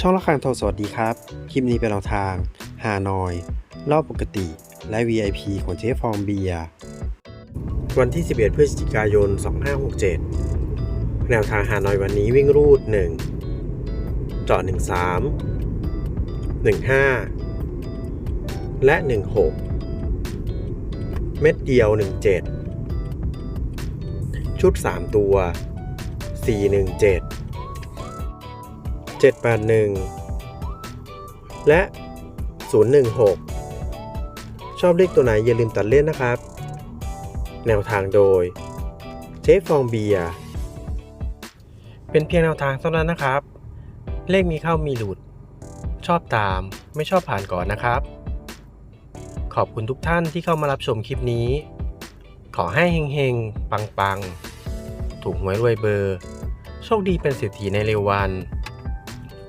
ช่องละครโทรสวัสดีครับ คลิปนี้เป็นแนวทางฮานอย รอบปกติ และ VIP ของเจ๊ฟองเบียวันที่ 11 พฤศจิกายน 2567 แนวทางฮานอยวันนี้วิ่งรูด 1 เจาะ 13 15 และ 16 เม็ดเดียว 17 ชุด 3 ตัว 417 781 และ 016 ชอบเลขตัวไหนอย่าลืมตัดเล่นนะครับ แนวทางโดยเจ๊ฟองเบียเป็นเพียงแนวทางเท่านั้นนะครับ เลขมีเข้ามีหลุด ชอบตามไม่ชอบผ่านก่อนนะครับ ขอบคุณทุกท่านที่เข้ามารับชมคลิปนี้ ขอให้เฮงๆ ปังๆ ถูกหวยรวยเบอร์ โชคดีเป็นเศรษฐีในเร็ววัน